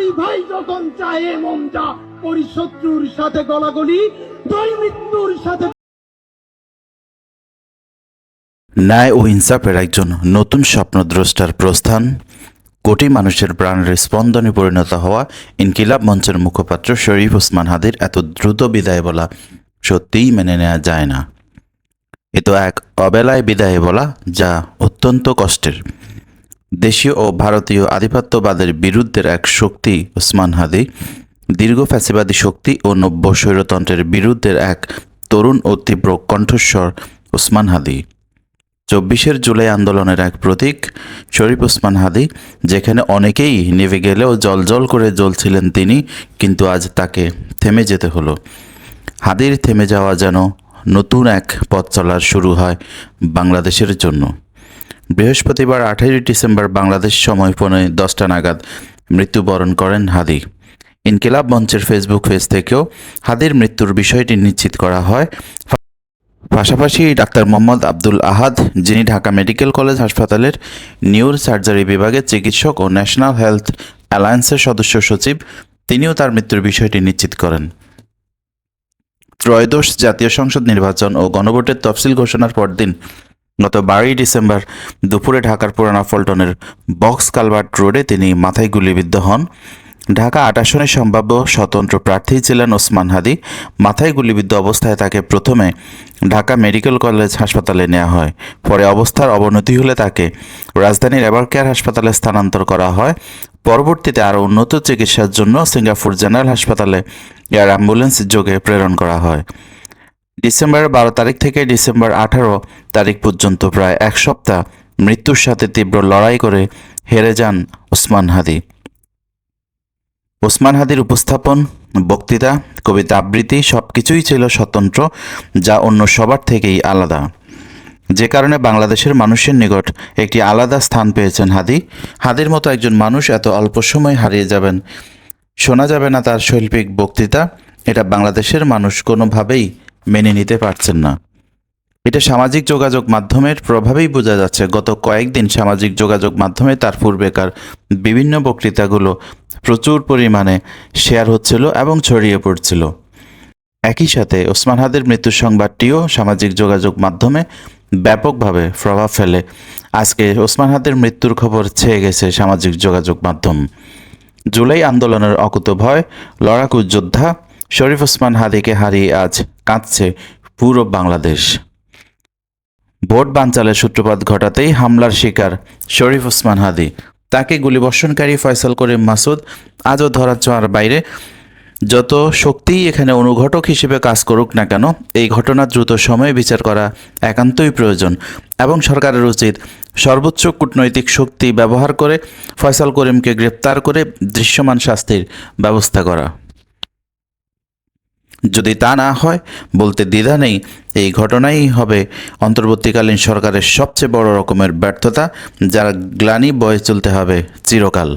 করি ভাই যখন চাহে যা করি শত্রুর সাথে গলাগলি করি মৃত্যুর সাথে ন্যায় ও ইনসাফের একজন নতুন স্বপ্নদ্রষ্টার প্রস্থান, কোটি মানুষের প্রাণের স্পন্দনে পরিণত হওয়া ইনকিলাব মঞ্চের মুখপাত্র শরীফ ওসমান হাদির এত দ্রুত বিদায় বলা সত্যিই মেনে নেওয়া যায় না। এ তো এক অবেলায় বিদায় বলা যা অত্যন্ত কষ্টের। দেশীয় ও ভারতীয় আধিপত্যবাদের বিরুদ্ধের এক শক্তি, ওসমান হাদি, দীর্ঘ ফ্যাসিবাদী শক্তি ও নব্য স্বৈরতন্ত্রের বিরুদ্ধের এক তরুণ ও তীব্র কণ্ঠস্বর, ওসমান হাদি। চব্বিশের জুলাই আন্দোলনের এক প্রতীক, শরীফ ওসমান হাদি, যেখানে অনেকেই নেভে গেলেও জল করে জ্বলছিলেন তিনি, কিন্তু আজ তাকে থেমে যেতে হলো। হাদির থেমে যাওয়া যেন নতুন এক পথ চলার শুরু হয় বাংলাদেশের জন্য। বৃহস্পতিবার আঠারোই ডিসেম্বর বাংলাদেশ সময় পৌনে দশটা নাগাদ মৃত্যুবরণ করেন হাদি। ইনকিলাব মঞ্চের ফেসবুক পেজ থেকেও হাদির মৃত্যুর বিষয়টি নিশ্চিত করা হয়। পাশাপাশি ডাক্তার মোহাম্মদ আব্দুল আহাদ, যিনি ঢাকা মেডিকেল কলেজ হাসপাতালের নিউর সার্জারি বিভাগের চিকিৎসক ও ন্যাশনাল হেলথ অ্যালায়েন্সের সদস্য সচিব, তিনিও তার মৃত্যুর বিষয়টি নিশ্চিত করেন। ত্রয়োদশ জাতীয় সংসদ নির্বাচন ও গণভোটের তফসিল ঘোষণার পরদিন গত বারোই ডিসেম্বর দুপুরে ঢাকার পুরানা ফল্টনের বক্স কালভার্ট রোডে তিনি মাথায় গুলিবিদ্ধ হন। ঢাকা আট আসনের সম্ভাব্য স্বতন্ত্র প্রার্থী ছিলেন ওসমান হাদি। মাথায় গুলিবিদ্ধ অবস্থায় তাকে প্রথমে ঢাকা মেডিকেল কলেজ হাসপাতালে নেওয়া হয়। পরে অবস্থার অবনতি হলে তাকে রাজধানীর এভারকেয়ার হাসপাতালে স্থানান্তর করা হয়। পরবর্তীতে আরও উন্নত চিকিৎসার জন্য সিঙ্গাপুর জেনারেল হাসপাতালে এয়ার অ্যাম্বুলেন্স যোগে প্রেরণ করা হয়। ডিসেম্বর বারো তারিখ থেকে ডিসেম্বর আঠারো তারিখ পর্যন্ত প্রায় এক সপ্তাহ মৃত্যুর সাথে তীব্র লড়াই করে হেরে যান ওসমান হাদি। ওসমান হাদির উপস্থাপন, বক্তৃতা, কবিতা আবৃত্তি সব কিছুই ছিল স্বতন্ত্র, যা অন্য সবার থেকেই আলাদা। যে কারণে বাংলাদেশের মানুষের নিকট একটি আলাদা স্থান পেয়েছেন হাদি। হাদির মতো একজন মানুষ এত অল্প সময় হারিয়ে যাবেন, শোনা যাবে না তার শৈল্পিক বক্তৃতা। এটা বাংলাদেশের মানুষ কোনোভাবেই মেনে নিতে পারছেন না। এটা সামাজিক যোগাযোগ মাধ্যমের প্রভাবেই বোঝা যাচ্ছে। গত কয়েকদিন সামাজিক যোগাযোগ মাধ্যমে তার পূর্বেকার বিভিন্ন বক্তৃতাগুলো প্রচুর পরিমাণে শেয়ার হচ্ছিল এবং ছড়িয়ে পড়ছিল। একই সাথে ওসমান হাদের মৃত্যুর সংবাদটিও সামাজিক যোগাযোগ মাধ্যমে ব্যাপকভাবে প্রভাব ফেলে। আজকে ওসমান হাদের মৃত্যুর খবর ছেয়ে গেছে সামাজিক যোগাযোগ মাধ্যম। জুলাই আন্দোলনের অকুত ভয় লড়াকু যোদ্ধা শরীফ ওসমান হাদিকে হারিয়ে আজ কাঁদছে পুরো বাংলাদেশ। ভোট বানচালের সূত্রপাত ঘটাতেই হামলার শিকার শরীফ ওসমান হাদি। তাকে গুলিবর্ষণকারী ফয়সাল করিম মাসুদ আজও ধরা ছোঁয়ার বাইরে। যত শক্তিই এখানে অনুঘটক হিসেবে কাজ করুক না কেন, এই ঘটনা দ্রুত সময়ে বিচার করা একান্তই প্রয়োজন এবং সরকারের উচিত সর্বোচ্চ কূটনৈতিক শক্তি ব্যবহার করে ফয়সাল করিমকে গ্রেপ্তার করে দৃশ্যমান শাস্তির ব্যবস্থা করা। যদি তা না হয়, বলতে দ্বিধা নেই, এই ঘটনাই হবে অন্তর্বর্তীকালীন সরকারের সবচেয়ে বড় রকমের ব্যর্থতা, যার গ্লানি বয়ে চলতে হবে চিরকাল।